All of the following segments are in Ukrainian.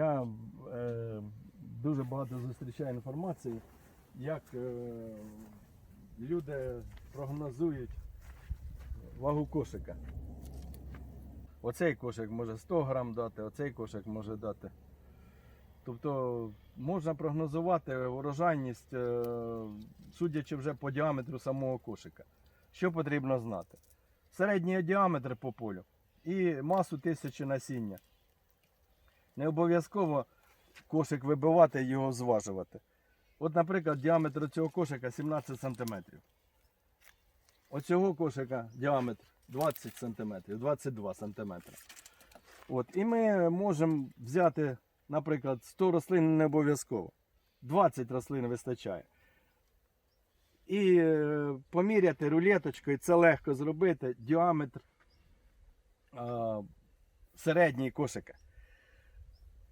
Я е, дуже багато зустрічаю інформації, як е, люди прогнозують вагу кошика. Оцей кошик може 100 грам дати, оцей кошик може дати. Тобто можна прогнозувати урожайність, е, судячи вже по діаметру самого кошика. Що потрібно знати? Середній діаметр по полю і масу тисячі насіння. Не обов'язково кошик вибивати і його зважувати. От, наприклад, діаметр цього кошика 17 см. Оцього кошика діаметр 20 см, 22 см. От, і ми можемо взяти, наприклад, 100 рослин не обов'язково. 20 рослин вистачає. І е, поміряти рулеточкою, це легко зробити, діаметр е, середній кошика.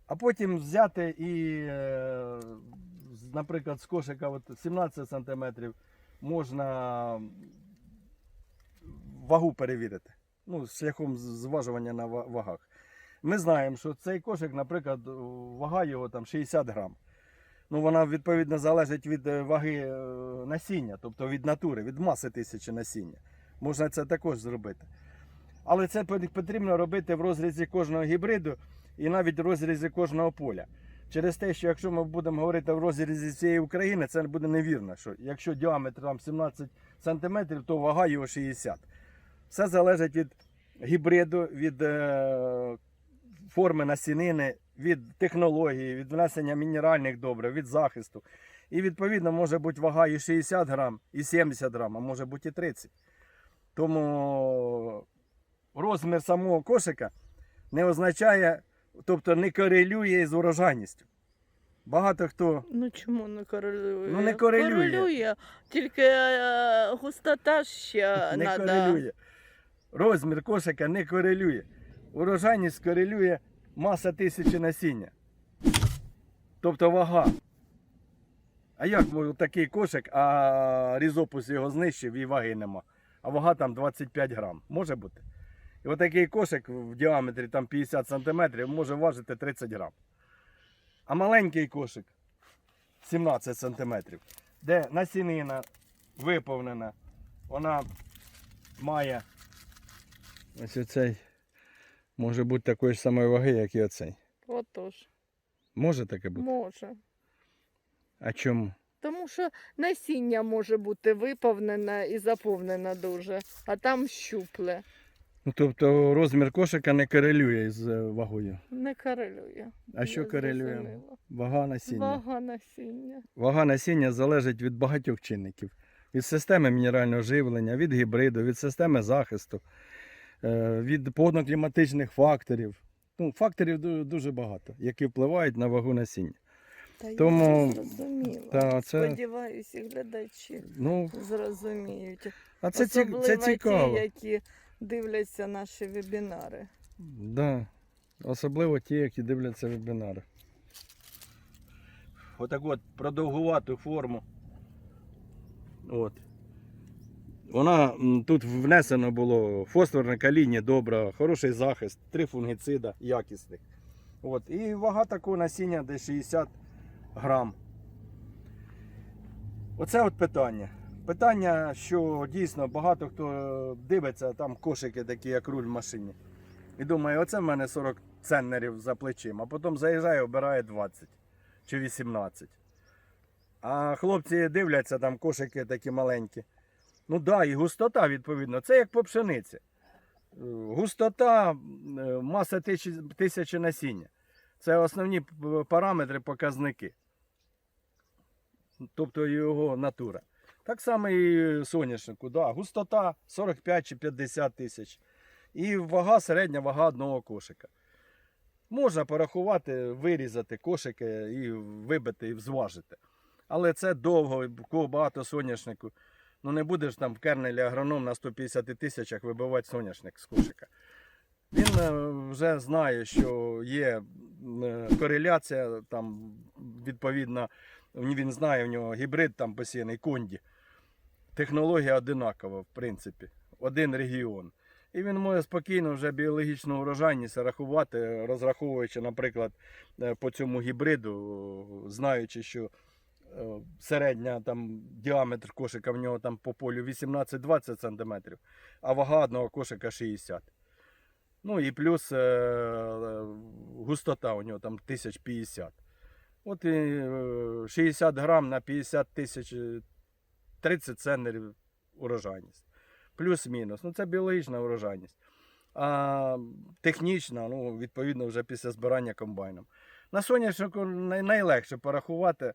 А потім взяти і, е, наприклад, з кошика от 17 см можна вагу перевірити. Ну, шляхом зважування на вагах. Ми знаємо, що цей кошик, наприклад, вага його там 60 грам. Ну, вона відповідно залежить від е, ваги е, насіння, тобто від натури, від маси тисячі насіння. Можна це також зробити. Але це потрібно робити в розрізі кожного гібриду і навіть розрізі кожного поля. Через те, що якщо ми будемо говорити в розрізі всієї України, це буде невірно. Що якщо діаметр там 17 см, то вага його 60 Все залежить від гібриду, від е, форми насінини, від технології, від внесення мінеральних добрив, від захисту. І відповідно може бути вага і 60 грам, і 70 грам, а може бути і 30. Тому розмір самого кошика не означає, тобто не корелює з урожайністю. Багато хто Ну чому не корелює? Ну, не корелює. Корелює, тільки е, густота ще не надо. корелює. Розмір кошика не корелює. Урожайність корелює маса тисячі насіння. Тобто вага. А як такий кошик, а різопус його знищив і ваги нема. А вага там 25 грам. Може бути. Отакий кошик в діаметрі там 50 см може важити 30 грам. А маленький кошик 17 см, де насінина виповнена, вона має ось оцей може бути такої ж самої ваги, як і оцей. Отож, Може таке бути? може. А чому? Тому що насіння може бути виповнене і заповнене дуже, а там щупле. Ну, тобто розмір кошика не корелює з е, вагою. Не корелює. А що корелює? зрозуміла. Вага насіння. Вага насіння. Вага насіння залежить від багатьох чинників. Від системи мінерального живлення, від гібриду, від системи захисту, е, від погодно-кліматичних факторів. Ну, факторів дуже багато, які впливають на вагу насіння. Та Тому, я зрозуміла. Та, це, Сподіваюся, глядачі ну, зрозуміють. а це, Особливо це цікаво. ті, які дивляться наші вебінари. Да. Особливо ті, які дивляться вебінари. Отак от продовгувату форму. От. Вона тут внесено було фосфорне каління, добре, хороший захист, три фунгицида якісних. От. І вага такого насіння десь 60 грам. Оце от питання. Питання, що дійсно багато хто дивиться, там кошики такі, як руль в машині. І думає, оце в мене 40 ценнерів за плечима, а потім заїжджає, обирає 20 чи 18. А хлопці дивляться, там кошики такі маленькі. Ну да, і густота, відповідно. Це як по пшениці. Е, Густота, е, маса тисячі, тисячі насіння. Це основні параметри, показники. Тобто його натура. Так само і соняшнику. Да. Густота 45 чи 50 тисяч. І вага, середня вага одного кошика. Можна порахувати, вирізати кошики і вибити, і взважити. Але це довго, кого багато соняшнику. Ну не будеш там в кернелі агроном на 150 тисячах вибивати соняшник з кошика. Він е, вже знає, що є е, кореляція, там, відповідно, він знає, в нього гібрид там посіяний конді. Технологія одинакова, в принципі. Один регіон. І він може спокійно вже біологічну урожайність рахувати, розраховуючи, наприклад, е, по цьому гібриду, знаючи, що е, середня там, діаметр кошика в нього там по полю 18-20 см, а вага одного кошика 60 Ну і плюс е, густота у нього там 1050. От і е, 60 грам на 50 тисяч 30 центнерів урожайність. Плюс-мінус. Ну це біологічна урожайність. А технічна, ну, відповідно, вже після збирання комбайном. На соняшнику найлегше порахувати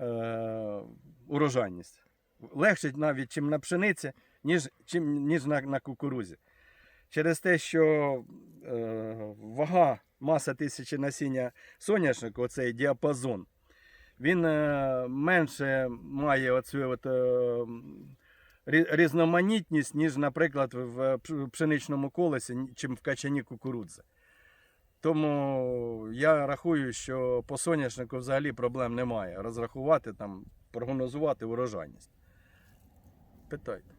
е, урожайність. Легше навіть, чим на пшениці, ніж, чим, ніж на, на кукурузі. Через те, що е, вага, маса тисячі насіння соняшнику, оцей діапазон, він е, менше має оцю от, е, різноманітність, ніж, наприклад, в пшеничному колесі, чим в качані кукурудзи. Тому я рахую, що по соняшнику взагалі проблем немає. Розрахувати там, прогнозувати урожайність. Питайте.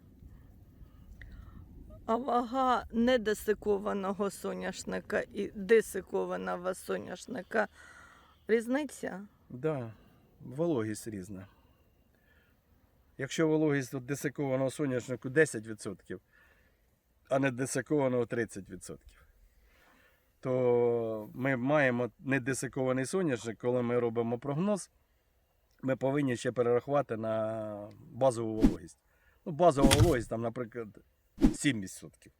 А вага недесикованого соняшника і десикованого соняшника різниця? Да, вологість різна. Якщо вологість от десикованого соняшнику 10%, а не десикованого 30%, то ми маємо недесикований соняшник, коли ми робимо прогноз, ми повинні ще перерахувати на базову вологість. Ну, базова вологість, там, наприклад, 7%,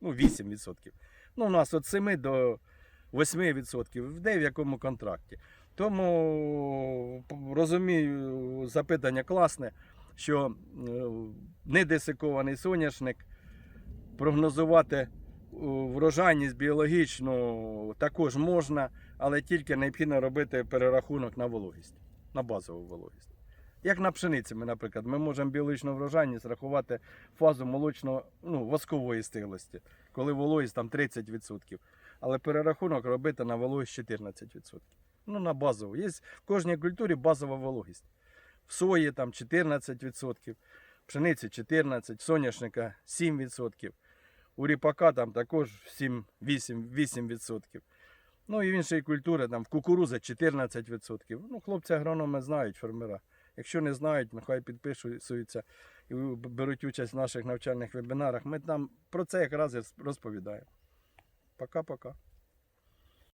ну, 8%. Ну, у нас від 7 до 8%, де в якому контракті. Тому розумію запитання класне, що е, недесикований соняшник прогнозувати е, врожайність біологічну також можна, але тільки необхідно робити перерахунок на вологість, на базову вологість. Як на пшениці, ми, наприклад, ми можемо біологічну врожайність рахувати фазу молочного, ну, воскової стиглості, коли вологість там 30%. Але перерахунок робити на вологість 14%. Ну, на базову. Є в кожній культурі базова вологість. В сої там 14%, пшениці 14%, соняшника 7%. У ріпака там також 7, 8, 8%. Ну і в іншої культури там в кукуруза 14%. Ну, хлопці агрономи знають фермера. Якщо не знають, нехай підписуються і беруть участь в наших навчальних вебінарах. Ми там про це якраз розповідаємо. Пока-пока.